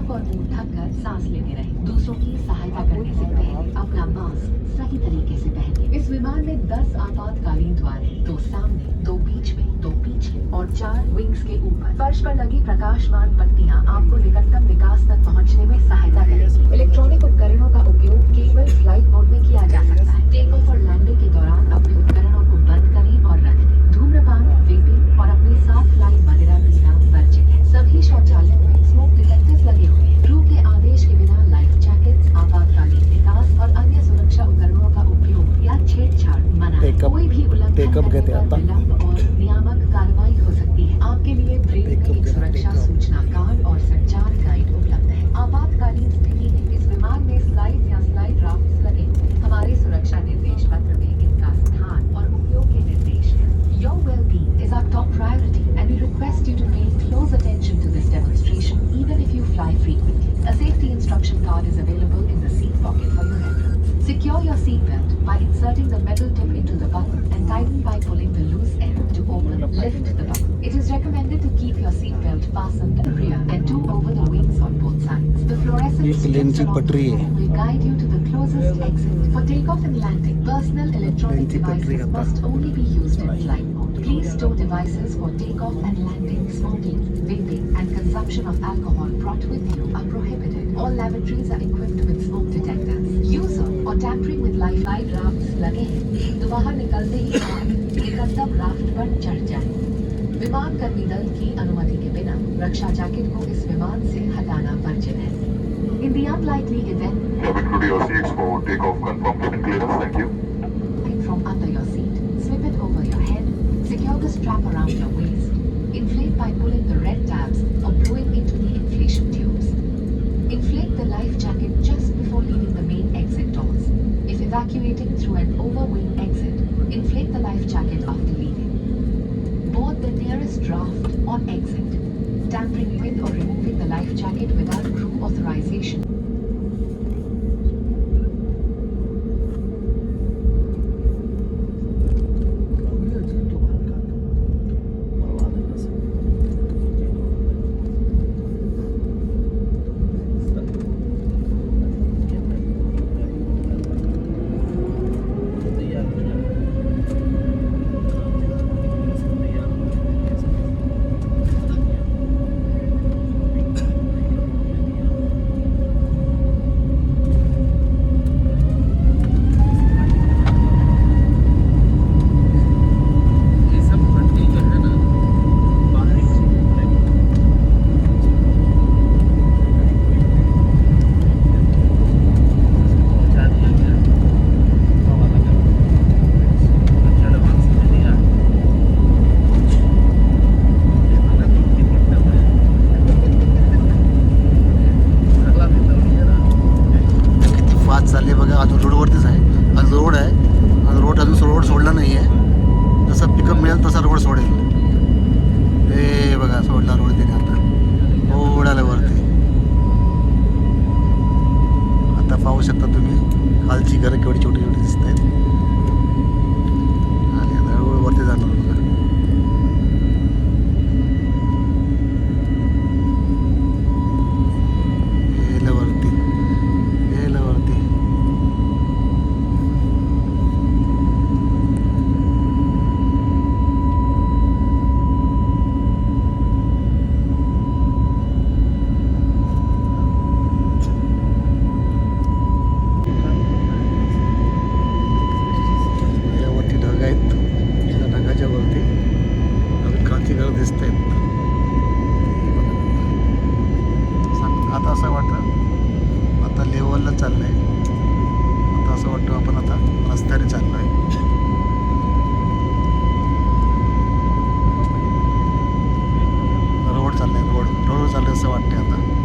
नाक और मुँह ढक कर सांस लेते रहे दूसरों की सहायता करने से पहले अपना मास्क सही तरीके से पहने इस विमान में 10 आपातकालीन द्वार हैं। दो सामने, दो बीच में, दो पीछे और चार विंग्स के ऊपर। फर्श पर लगी प्रकाशमान पट्टियाँ आपको निकटतम विकास तक पहुँचने में सहायता करेंगी। इलेक्ट्रॉनिक उपकरणों का उपयोग केवल फ़्लाइट मोड में किया जा सकता है टेक ऑफ़ और लैंडिंग के दौरान अपने उपकरणों को बंद करें और रख दें धूम्रपान वेपिंग और अपने साथ लाई मदिरा पीना वर्जित है सभी शौचालयों में स्मोक डिटेक्टर्स लगे हुए हैं क्रू के आदेश के बिना लाइफ जैकेट्स आपातकालीन निकास और अन्य सुरक्षा उपकरणों का उपयोग या छेड़छाड़ मना है। Take up- कोई take कहते हैं हो है आपके लिए ब्रेक हैं, सुरक्षा सूचना कार्ड और संचार गाइड उपलब्ध है आपातकालीन स्थिति में इस विमान में स्लाइड या स्लाइड राफ्ट लगे हमारे सुरक्षा निर्देश पत्र में इनका स्थान और उपयोग के निर्देश हैं Your well-being is our top priority and we request you to pay close attention to this demonstration even if you fly frequently. A safety instruction card is available in the seat pocket for your. Secure your seatbelt by inserting the metal tip into the button plane की पटरी है विमान कर्मी दल की अनुमति के बिना रक्षा जैकेट को इस विमान से हटाना वर्जित है In the unlikely event Cabin crew to your seats for takeoff. Confirm cabin clearance. Thank you. Hang from under your seat, slip it over your head, secure the strap around your waist, inflate by pulling the red tabs or blowing into the inflation tubes. Inflate the life jacket just before leaving the main exit doors. If evacuating through an overwing exit, inflate the life jacket after leaving. Board the nearest draft on exit. Tampering with or removing the life jacket without crew authorization चाललं आहे road हळूहळू चाललं असं वाटते आता.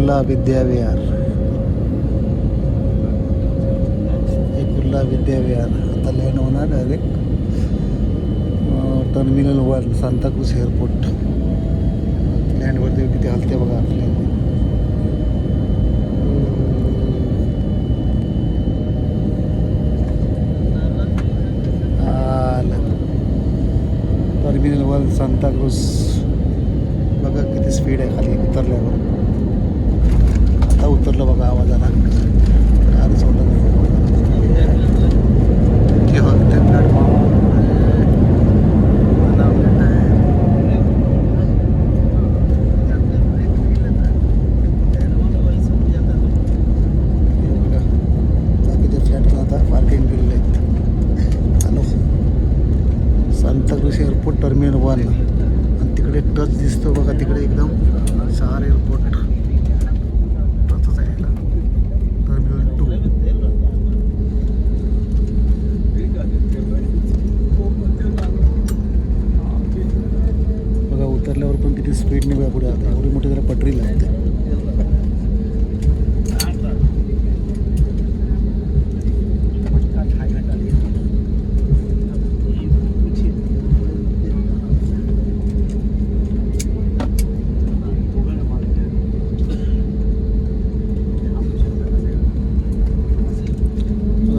कुर्ला विद्याविहार हे कुर्ला विद्याविहार आता land होणार direct terminal one Santacruz airport लँडवरती किती हलते बघा आपल्या टर्मिनल वन सांताक्रूज बघा किती स्पीड आहे खाली उतरल्यावर आता उतरलं बघा आवाज आला कार सोडलं स्पीडने वेळ आते हैं एवढी मोटी तरह पटरी लागते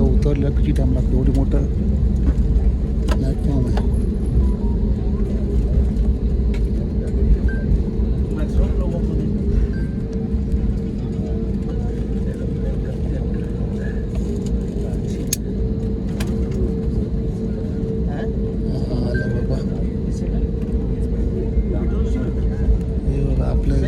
उतरला किती टाईम लागतो एवढी मोठं प्लॅटफॉर्म आहे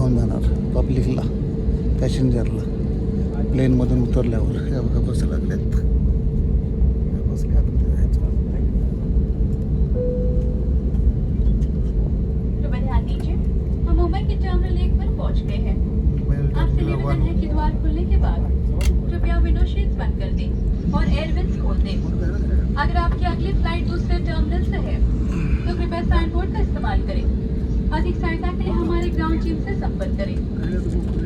घेऊन जाणार. पब्लिकला पॅसेंजरला प्लेनमधून उतरल्यावर. ह्या बघा बस लागल्यात बसल्या आतमध्ये जायचं. कृपया ध्यान दीजिए हम मुंबई के टर्मिनल एक पर पहुँच गए हैं। आपसे निवेदन है कि द्वार खुलने के बाद कृपया विंडो शीट्स बंद कर दें और एयर खोल दें। अगर आपकी अगली फ़्लाइट दूसरे टर्मिनल से है तो कृपया साइन बोर्ड का इस्तेमाल करें। अधिक सहायता के लिए हमारे ग्राउंड टीम से संपर्क करें।